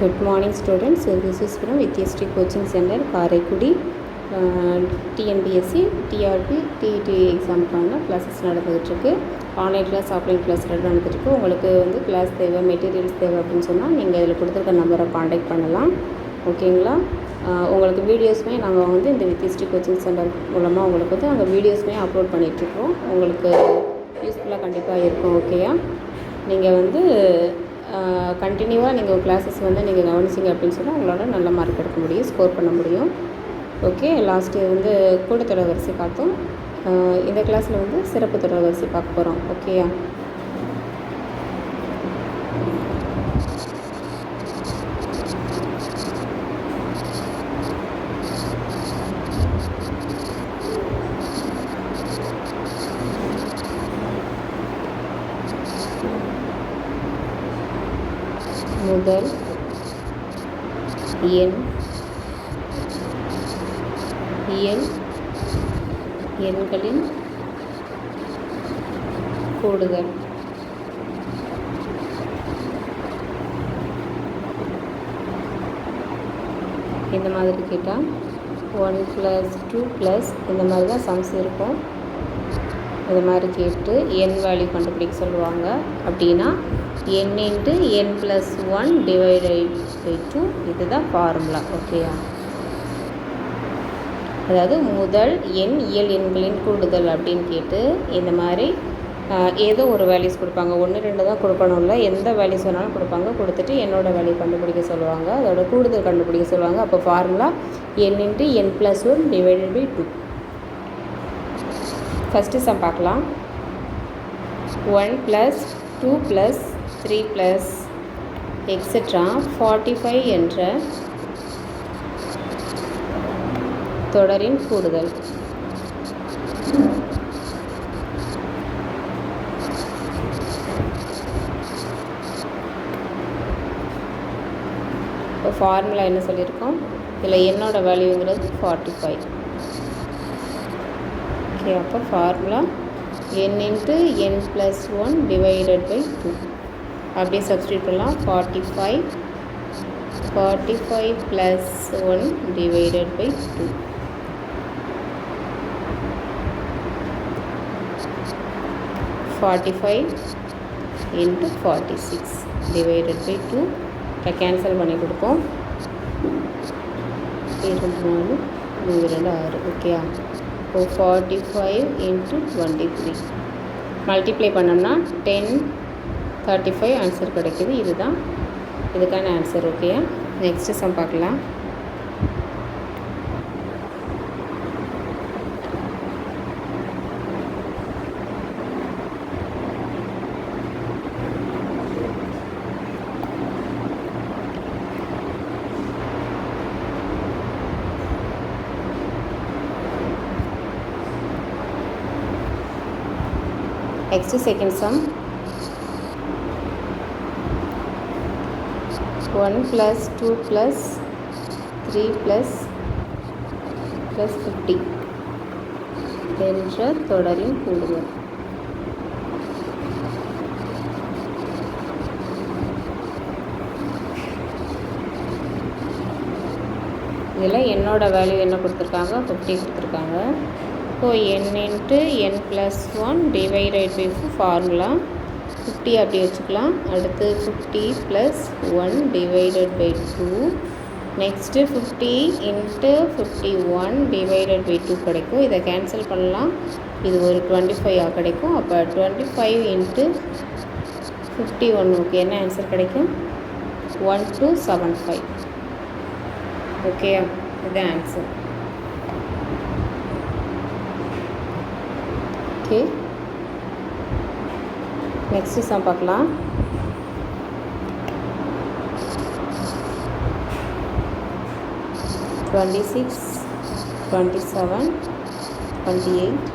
Good morning students this is from Vidyashree coaching centre Karaikudi TNPSC TRB TET எக்ஸாமுக்கான classes நடந்துகிட்ருக்கு online class offline class ரெண்டு நடந்துகிட்ருக்கு உங்களுக்கு வந்து class தேவை materials தேவை அப்படின்னு சொன்னால் நீங்கள் இதில் கொடுத்துருக்க நம்பரை காண்டாக்ட் பண்ணலாம். ஓகேங்களா உங்களுக்கு வீடியோஸுமே நாங்கள் வந்து இந்த வித்யஸ்ரீ கோச்சிங் சென்டர் மூலமாக உங்களுக்கு வந்து நாங்கள் வீடியோஸுமே அப்லோட் பண்ணிகிட்ருக்கோம் உங்களுக்கு யூஸ்ஃபுல்லாக கண்டிப்பாக இருக்கும் ஓகேயா நீங்கள் வந்து கண்டினியூவாக நீங்கள் கிளாஸஸ் வந்து நீங்கள் கவனிச்சிங்க அப்படின்னு சொன்னால் உங்களால் நல்ல மார்க் எடுக்க முடியும் ஸ்கோர் பண்ண முடியும். ஓகே லாஸ்ட்டு வந்து கூட்டத்தொடர் வரிசை பார்த்தோம் இந்த கிளாஸில் வந்து சிறப்பு தொடர் வரிசை பார்க்க போகிறோம் ஓகேயா முதல் எண். இயல் எண்களின் கூடுதல். இந்த மாதிரி கேட்டால் ஒன் ப்ளஸ் டூ ப்ளஸ் இந்த மாதிரி தான் சம்ஸ் இருக்கும். இந்த மாதிரி கேட்டு எண் வேல்யூ கண்டுபிடிக்க சொல்லுவாங்க. அப்படின்னா n into n plus one divided by two இதுதான் ஃபார்முலா ஓகேயா அதாவது முதல் எண் இயல் எண்களின் கூடுதல் அப்படின்னு கேட்டு இந்த மாதிரி ஏதோ ஒரு வேல்யூஸ் கொடுப்பாங்க. ஒன்று ரெண்டு தான் கொடுக்கணும்ல. எந்த வேல்யூஸ் வேணாலும் கொடுப்பாங்க. கொடுத்துட்டு என்னோட வேல்யூ கண்டுபிடிக்க சொல்லுவாங்க. அதோட கூடுதல் கண்டுபிடிக்க சொல்லுவாங்க. அப்போ formula n into n plus one divided by two first sum பார்க்கலாம். One plus two plus three plus extra forty five என்ற தொடரின் கூடுதல். இப்போ ஃபார்முலா என்ன சொல்லியிருக்கோம்? இதில் என்னோட வேல்யூங்கிறது ஃபார்ட்டி ஃபைவ் ஓகே அப்போ formula n into n plus one divided by two அப்படியே சப்ஸ்டியூட் பண்ணலாம். Forty five forty five plus one divided by two forty five into forty six divided by two இப்போ cancel பண்ணி கொடுப்போம். இருபத்தி நாலு நூறு ரெண்டு ஆறு ஓகேயா இப்போ forty five into twenty three multiply பண்ணோம்னா டென் தேர்ட்டி ஃபைவ் ஆன்சர் கிடைக்குது. இதுதான். இதுக்கான ஆன்சர் ஓகேயா நெக்ஸ்ட்டு சம் பார்க்கலாம். Next second sum. One plus two plus three plus plus fifty என்ற தொடரின் கூடுதல். இதில் என்னோட வேல்யூ என்ன கொடுத்துருக்காங்க? ஃபிஃப்டி கொடுத்துருக்காங்க. So n into n plus one divided by formula fifty அப்படி வச்சுக்கலாம். அடுத்து fifty plus one divided by two next fifty into fifty one divided by two கிடைக்கும். இதை கேன்சல் பண்ணலாம். இது ஒரு டுவெண்ட்டி ஃபைவ் கிடைக்கும். அப்போ twenty five into fifty one okay என்ன ஆன்சர் கிடைக்கும்? ஒன் டூ செவன் ஃபைவ் ஓகேயா இது ஆன்சர் ஓகே நெக்ஸ்ட்டு சம் பார்க்கலாம். Twenty six twenty seven twenty eight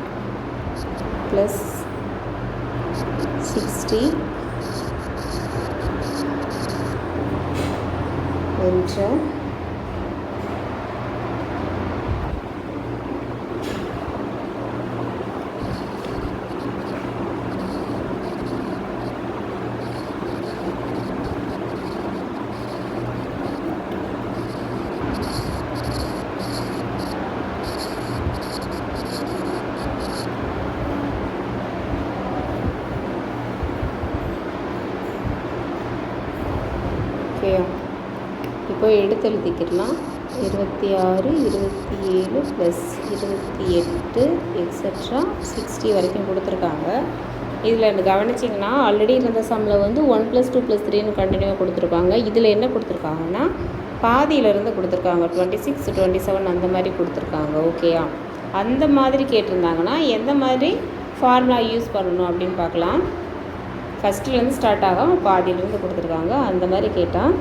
plus sixty என்ற ஓகேயா இப்போ எடுத்து எழுதிக்கிடலாம் இருபத்தி ஆறு இருபத்தி ஏழு ப்ளஸ் இருபத்தி எட்டு எக்ஸட்ரா சிக்ஸ்டி வரைக்கும் கொடுத்துருக்காங்க. இதில் கவனிச்சிங்கன்னா ஆல்ரெடி இருந்த சம்மில் வந்து ஒன் ப்ளஸ் டூ ப்ளஸ் த்ரீன்னு கண்டினியூவாக கொடுத்துருக்காங்க. இதில் என்ன கொடுத்துருக்காங்கன்னா பாதியிலேருந்து கொடுத்துருக்காங்க. டுவெண்ட்டி சிக்ஸ் டுவெண்ட்டி செவன் அந்த மாதிரி கொடுத்துருக்காங்க. ஓகேயா அந்த மாதிரி கேட்டிருந்தாங்கன்னா எந்த மாதிரி ஃபார்முலா யூஸ் பண்ணணும் அப்படின்னு பார்க்கலாம். ஃபஸ்ட்டுலேருந்து ஸ்டார்ட் ஆகும் பாதியிலேருந்து கொடுத்துருக்காங்க. அந்த மாதிரி கேட்டால்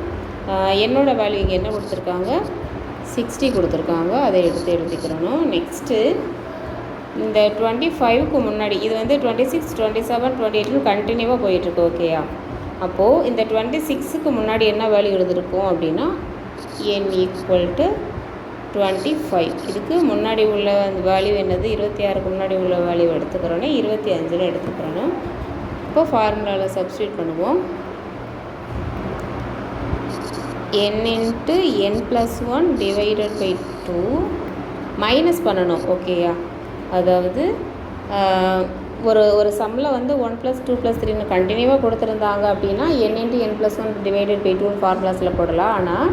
என்னோடய வேல்யூ இங்கே என்ன கொடுத்துருக்காங்க? சிக்ஸ்டி கொடுத்துருக்காங்க. அதை எடுத்து எழுதிக்கிறணும். நெக்ஸ்ட்டு இந்த டுவெண்ட்டி ஃபைவ்க்கு முன்னாடி இது வந்து twenty six twenty seven twenty எயிட்னு கண்டினியூவாக போயிட்டுருக்கு ஓகேயா அப்போது இந்த டுவெண்ட்டி சிக்ஸுக்கு முன்னாடி என்ன வேல்யூ எழுதிருக்கோம் அப்படின்னா n equal to twenty five இதுக்கு முன்னாடி உள்ள அந்த வேல்யூ என்னது? இருபத்தி ஆறுக்கு முன்னாடி உள்ள வேல்யூ எடுத்துக்கிறோன்னே இருபத்தி அஞ்சில் எடுத்துக்கிறோன்னு இப்போ ஃபார்முலாவில் சப்ஸ்டியூட் பண்ணுவோம். N into n plus one divided by two minus பண்ணணும் ஓகேயா அதாவது ஒரு ஒரு சம்மில் வந்து ஒன் ப்ளஸ் டூ ப்ளஸ் த்ரீன்னு கண்டினியூவாக கொடுத்துருந்தாங்க அப்படின்னா n into n plus one divided by டூன்னு ஃபார்முலாஸில் போடலாம். ஆனால்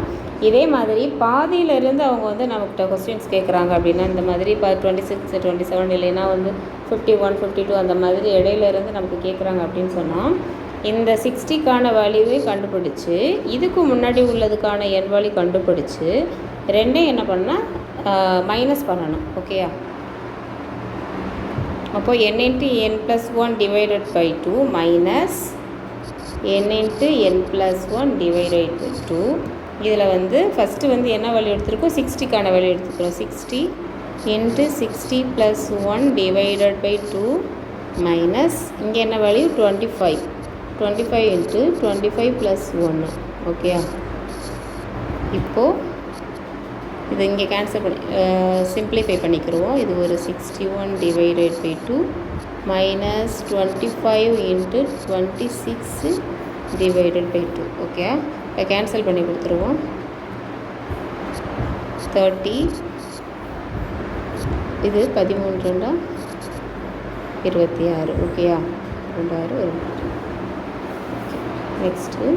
இதே மாதிரி பாதியிலேருந்து அவங்க வந்து நமக்கிட்ட கொஸ்டின்ஸ் கேட்குறாங்க அப்படின்னா இந்த மாதிரி இப்போ டுவெண்ட்டி சிக்ஸ் டுவெண்ட்டி செவன் இல்லைன்னா வந்து ஃபிஃப்டி ஒன் ஃபிஃப்டி டூ அந்த மாதிரி இடையில இருந்து நமக்கு கேட்குறாங்க அப்படின்னு சொன்னால் இந்த சிக்ஸ்டிக்கான வேல்யூவே கண்டுபிடிச்சி இதுக்கு முன்னாடி உள்ளதுக்கான என் வேல்யூ கண்டுபிடிச்சி ரெண்டையும் என்ன பண்ணால் மைனஸ் பண்ணணும் ஓகேயா அப்போது n into n plus one divided by two minus n into n plus one divided by two இதில் வந்து ஃபஸ்ட்டு வந்து என்ன வேல்யூ எடுத்துருக்கோம்? சிக்ஸ்டிக்கான வேல்யூ எடுத்துக்கிறோம் sixty into sixty plus one divided by two minus இங்கே என்ன value twenty five twenty five into twenty five plus ஒன்று ஓகேயா இப்போது இது இங்கே கேன்சல் பண்ணி சிம்ப்ளிஃபை பண்ணிக்கிடுவோம் இது ஒரு sixty one divided by two minus twenty five into twenty six divided by two okay இப்போ கேன்சல் பண்ணி கொடுத்துருவோம். தேர்ட்டி இது பதிமூன்று ரெண்டா? இருபத்தி ஆறு ஓகேயா ரெண்டாயிரம் வரும். Next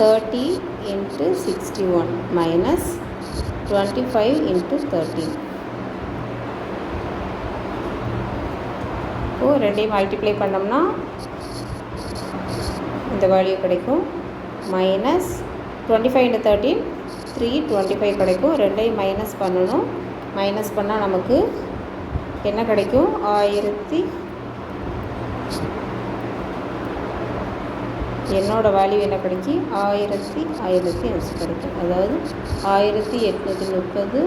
thirty into sixty one minus twenty five into thirty இப்போது ரெண்டையும் மல்டிப்ளை பண்ணோம்னா இந்த வேல்யூ கிடைக்கும். Minus twenty five into thirteen three twenty five கிடைக்கும். ரெண்டையும் மைனஸ் பண்ணணும். மைனஸ் பண்ணால் நமக்கு என்ன கிடைக்கும்? ஆயிரத்தி என்னோடய வேல்யூ என்ன கிடைக்கும் ஆயிரத்தி ஐநூற்றி அஞ்சு கிடைக்கும் அதாவது ஆயிரத்தி எட்நூற்றி முப்பது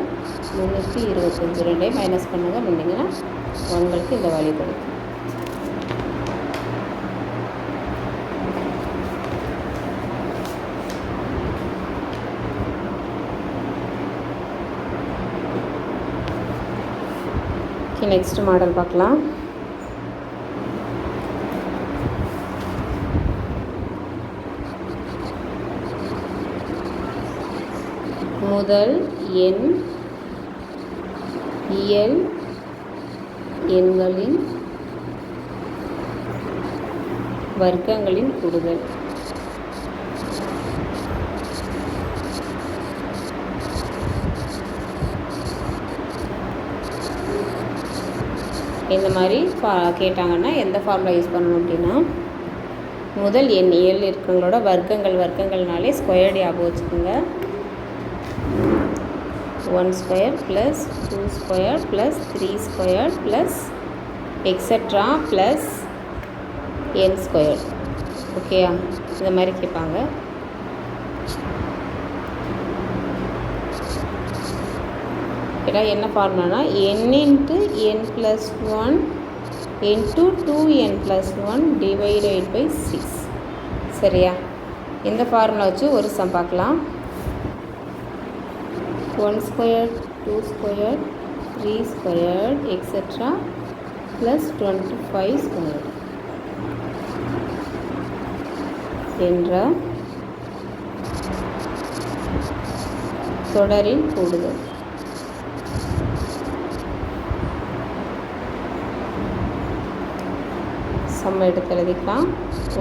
முந்நூற்றி இருபத்தஞ்சி ரெண்டையும் மைனஸ் பண்ணுங்கள் பண்ணிங்கன்னா உங்களுக்கு இந்த வேல்யூ கிடைக்கும். நெக்ஸ்ட் மாடல் பார்க்கலாம். முதல் எண் இயல் எண்களின் வர்க்கங்களின் கூடுதல். இந்த மாதிரி ஃபா கேட்டாங்கன்னா எந்த ஃபார்முலா யூஸ் பண்ணணும் அப்படின்னா முதல் எண் ஏழு இருக்கிறவங்களோட வர்க்கங்கள் வர்க்கங்கள்னாலே ஸ்கொயர்டு ஞாபகம் வச்சுக்கோங்க. One square plus two square plus three square plus extra plus n square ஓகேயா இந்த மாதிரி கேட்பாங்க. ஏன்னா என்ன ஃபார்முலானா n into n plus one into two n plus one divided by six சரியா? இந்த ஃபார்முலா வச்சு ஒரு சம் பார்க்கலாம். One square two square three square extra plus twenty five square. என்ற தொடரின் கூடுதல். சம் எடுத்து எழுதிக்கலாம்.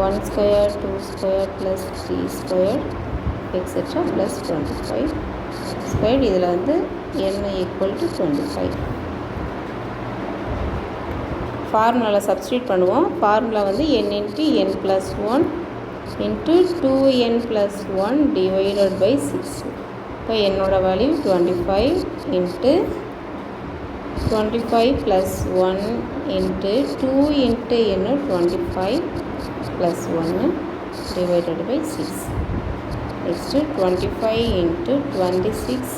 One square two square plus three square extra plus twenty five square இதில் வந்து n equal to twenty five ஃபார்முலாவில் சப்ஸ்டியூட் பண்ணுவோம். ஃபார்முலா வந்து n into n plus one into two n plus one divided by six இப்போ என்னோடய value twenty five into twenty five plus one into two into என்ன twenty five plus ஒன்று divided by six next twenty five into twenty six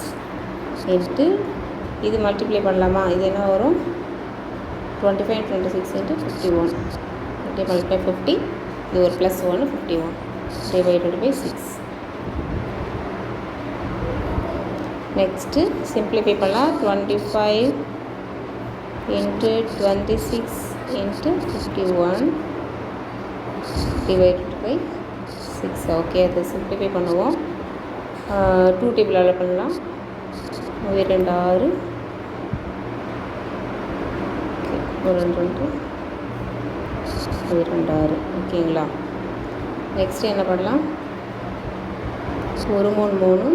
into இது multiply பண்ணலாமா? இது என்ன வரும்? Twenty five twenty six into fifty one fifty multiply fifty இது ஒரு plus ஒன்று fifty one divided by six next simplify பண்ணலாம். Twenty five into twenty six into fifty one divided by six okay அதை simplify பண்ணுவோம். Two டேபிளால் பண்ணலாம். ரெண்டு ஆறு. ஒரு ரெண்டு ரெண்டு. ரெண்டு ஆறு. ஓகேங்களா நெக்ஸ்ட் என்ன பண்ணலாம்? ஒரு மூணு மூணு.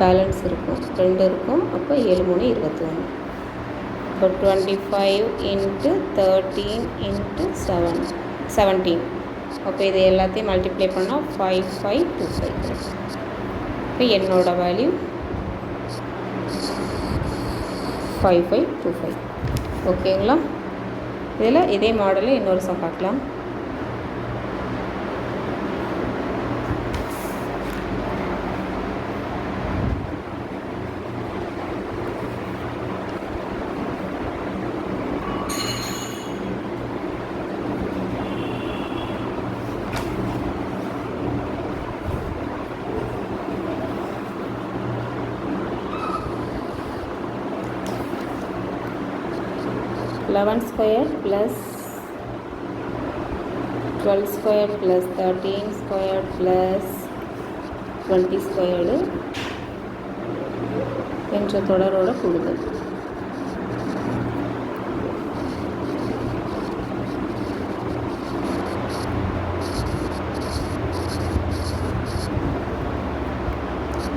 பேலன்ஸ் இருக்கும். ரெண்டு இருக்கும். அப்போ ஏழு மூணு இருபத்தி ஒன்று இப்போ twenty five into thirteen into seven seventeen அப்போ இது எல்லாத்தையும் மல்டிப்ளை பண்ணால் ஃபைவ் ஃபைவ் டூ ஃபைவ் இப்போ என்னோட value five five two five ஓகேங்களா? இதில் இதே மாடலில் இன்னொரு சம் பார்க்கலாம். Eleven square plus twelve square plus thirteen square plus twenty squared என்ற தொடரோட கூடுதல்.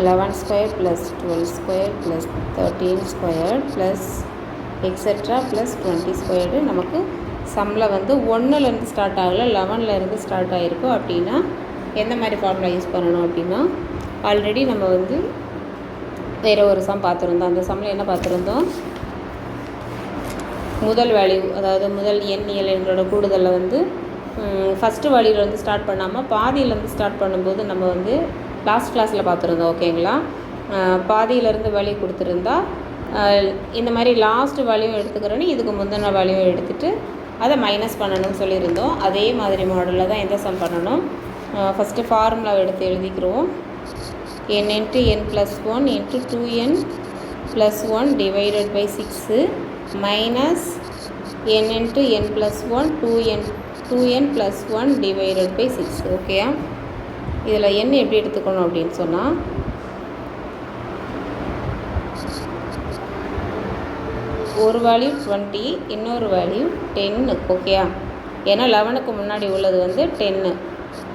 Eleven square plus twelve square plus thirteen square plus extra plus twenty squared நமக்கு சம்மில் வந்து ஒன்றுலேருந்து ஸ்டார்ட் ஆகலை லெவன்லேருந்து ஸ்டார்ட் ஆகிருக்கும் அப்படின்னா எந்த மாதிரி ஃபார்முலா யூஸ் பண்ணணும் அப்படின்னா ஆல்ரெடி நம்ம வந்து வேறு ஒரு சம் பார்த்துருந்தோம். அந்த சம்மில் என்ன பார்த்துருந்தோம்? முதல் வேல்யூ அதாவது முதல் எண்ணியல் எங்களோட கூடுதலில் வந்து ஃபஸ்ட்டு வேல்யூலேருந்து ஸ்டார்ட் பண்ணாமல் பாதியிலேருந்து ஸ்டார்ட் பண்ணும்போது நம்ம வந்து லாஸ்ட் கிளாஸில் பார்த்துருந்தோம் ஓகேங்களா பாதியிலேருந்து வேல்யூ கொடுத்துருந்தா இந்த மாதிரி லாஸ்ட் வேல்யூ எடுத்துக்கிறோன்னு இதுக்கு முந்தின வேல்யூ எடுத்துகிட்டு அதை மைனஸ் பண்ணணும்னு சொல்லியிருந்தோம். அதே மாதிரி மாடலில் தான் எந்த சம் பண்ணணும்? ஃபஸ்ட்டு ஃபார்முலா எடுத்து எழுதிக்கிறோம். N into n plus one into two n plus one divided by six minus n into n plus one two n two n plus one divided by six ஓகேயா இதில் என் எப்படி எடுத்துக்கணும் அப்படின்னு சொன்னால் ஒரு வேல்யூ டுவெண்ட்டி இன்னொரு வேல்யூ டென்னு ஓகேயா ஏன்னா லெவனுக்கு முன்னாடி உள்ளது வந்து டென்னு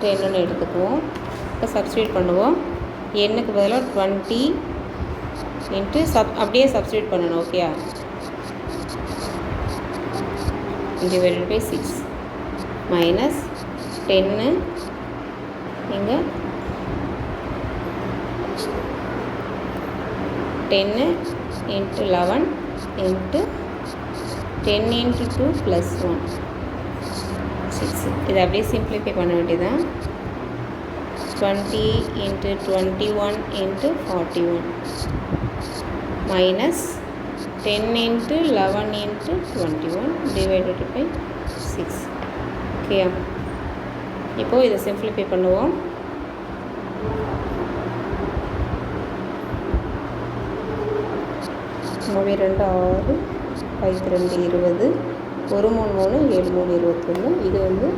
டென்னுன்னு எடுத்துக்குவோம். இப்போ சப்ஸ்டியூட் பண்ணுவோம். எண்ணுக்கு பதிலாக டுவெண்ட்டி இன்ட்டு சப் அப்படியே சப்ஸ்டியூட் பண்ணணும் ஓகேயா டிவைடட் பை சிக்ஸ் மைனஸ் டென்னு இங்கே டென்னு into eleven into ten into two plus one six இதை அப்படியே சிம்பிளிஃபை பண்ண வேண்டியதான் twenty into twenty one into forty one minus ten into eleven into twenty one divided by six ஓகேயா இப்போது இதை simplify பண்ணுவோம். மூணு ரெண்டு ஆறு ஐந்து ரெண்டு இருபது ஒரு மூணு மூணு ஏழு மூணு இருபத்தொன்று இது வந்து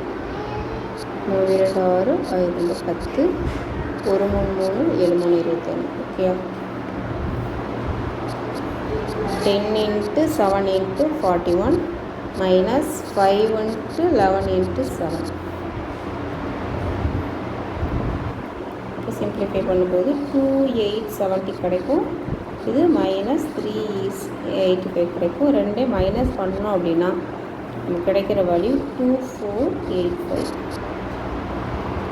மூணு ரெண்டு ஆறு ஐந்து ரெண்டு பத்து ஒரு மூணு மூணு ஏழு மூணு இருபத்தொன்று ஓகேயா? Ten into seven into forty one minus five into eleven into seven. Simplify பண்ணும்போது டூ எயிட் செவன்ட்டி கிடைக்கும். இது மைனஸ் த்ரீ எயிட்டி ஃபைவ் கிடைக்கும் ரெண்டே மைனஸ் பண்ணோம் அப்படின்னா நமக்கு கிடைக்கிற value two four eight five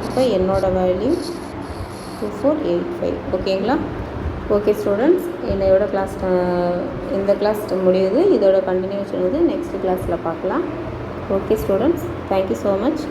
இப்போ என்னோடய value two four eight five ஓகேங்களா ஓகே ஸ்டூடெண்ட்ஸ் என்னையோட கிளாஸ் இந்த கிளாஸ் முடியுது. இதோட கண்டினியூஷன் வந்து நெக்ஸ்ட் கிளாஸில் பார்க்கலாம். Okay students thank you so much